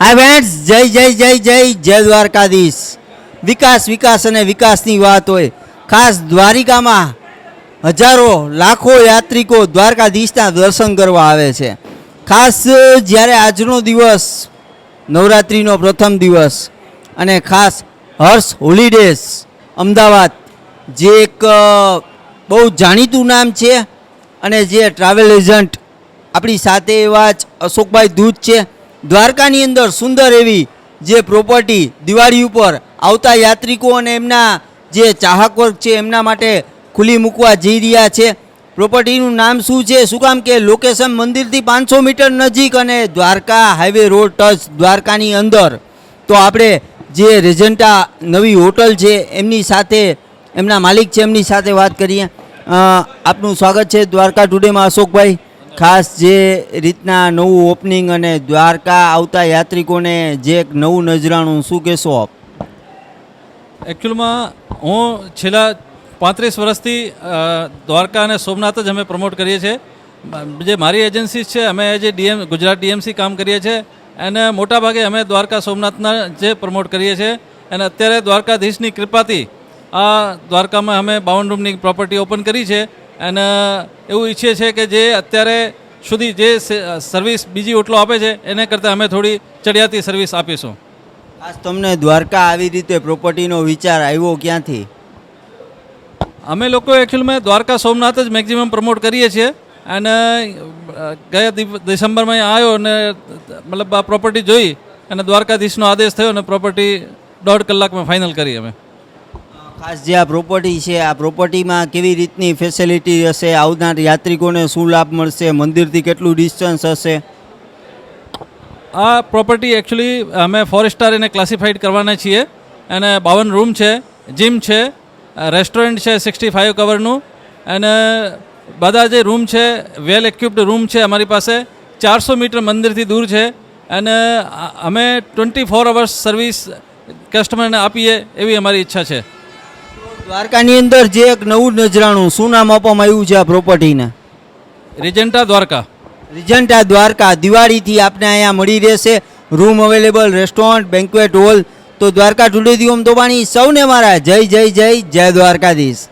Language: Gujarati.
હાય ફ્રેન્ડ્સ જય જય જય જય જય દ્વારકાધીશ. વિકાસ વિકાસ અને વિકાસની વાત હોય. ખાસ દ્વારિકામાં હજારો, લાખો યાત્રિકો દ્વારકાધીશના દર્શન કરવા આવે છે. ખાસ જ્યારે આજનો દિવસ, નવરાત્રિનો પ્રથમ દિવસ અને ખાસ હર્ષ હોલિડેઝ અમદાવાદ, જે એક બહુ જાણીતું નામ છે અને જે ટ્રાવેલ એજન્ટ આપણી સાથે એવા જ અશોકભાઈ દૂધ છે. દ્વારકાની અંદર સુંદર એવી જે પ્રોપર્ટી દિવાળી ઉપર આવતા યાત્રિકો અને એમના જે ચાહક વર્ગ છે, એમના માટે ખુલ્લી મૂકવા જઈ રહ્યા છે. પ્રોપર્ટીનું નામ શું છે? શું કામ કે લોકેશન મંદિરથી પાંચસો મીટર નજીક અને દ્વારકા હાઈવે રોડ ટચ દ્વારકાની અંદર. તો આપણે જે રેજન્ટા નવી હોટલ છે, એમની સાથે, એમના માલિક છે, એમની સાથે વાત કરીએ. આપનું સ્વાગત છે દ્વારકા ટુડેમાં અશોકભાઈ. ખાસ જે રીતના નવું ઓપનિંગ અને દ્વારકા આવતા યાત્રિકોને જે એક નવું નજરાણું શું કહેશો આપ? એકચ્યુઅલમાં હું છેલ્લા પાંત્રીસ વર્ષથી દ્વારકા અને સોમનાથ જ અમે પ્રમોટ કરીએ છીએ. જે મારી એજન્સી છે, અમે જે ડીએમ ગુજરાત ડીએમસી કામ કરીએ છીએ. અને મોટાભાગે અમે દ્વારકા સોમનાથના જે પ્રમોટ કરીએ છીએ. અને અત્યારે દ્વારકાધીશની કૃપાથી આ દ્વારકામાં અમે બાવન રૂમની પ્રોપર્ટી ઓપન કરી છે. અને એવું ઈચ્છીએ છીએ કે જે અત્યારે સુધી જે સર્વિસ બીજી હોટલો આપે છે એને કરતાં અમે થોડી ચડિયાતી સર્વિસ આપીશું. આજ તમને દ્વારકા આવી રીતે પ્રોપર્ટીનો વિચાર આવ્યો ક્યાંથી? અમે લોકો એકચ્યુઅલમાં દ્વારકા સોમનાથ જ મેક્ઝિમમ પ્રમોટ કરીએ છીએ. અને ગયા ડિસેમ્બરમાં આવ્યો અને મતલબ આ પ્રોપર્ટી જોઈ અને દ્વારકાધીશનો આદેશ થયો અને પ્રોપર્ટી દોઢ કલાકમાં ફાઇનલ કરી અમે. ખાસ જે આ પ્રોપર્ટી છે, આ પ્રોપર્ટીમાં કેવી રીતની ફેસિલિટી હશે, આવનાર યાત્રિકોને શું લાભ મળશે, મંદિરથી કેટલું ડિસ્ટન્સ હશે? આ પ્રોપર્ટી એકચ્યુઅલી અમે ફોર સ્ટાર એને ક્લાસિફાઈડ કરવાના છીએ. અને બાવન રૂમ છે જીમ છે રેસ્ટોરન્ટ છે સિક્સટી ફાઇવ કવરનું અને બધા જે રૂમ છે વેલ એક્યુપ્ડ રૂમ છે અમારી પાસે, ચારસો મીટર મંદિરથી દૂર છે. અને અમે ટ્વેન્ટી ફોર અવર્સ સર્વિસ કસ્ટમરને આપીએ એવી અમારી ઈચ્છા છે. દ્વારકાની અંદર જે એક નવું નજરાણું શું નામ આપવામાં આવ્યું છે આ પ્રોપર્ટીને રિજન્ટા દ્વારકા રિજન્ટા દ્વારકા દિવાળીથી આપને અહીંયા મળી રહેશે. Room available restaurant banquet hall તો દ્વારકા ટુડેથી ઓમ તોબાણી સૌને મારા જય જય જય જય દ્વારકાધીશ.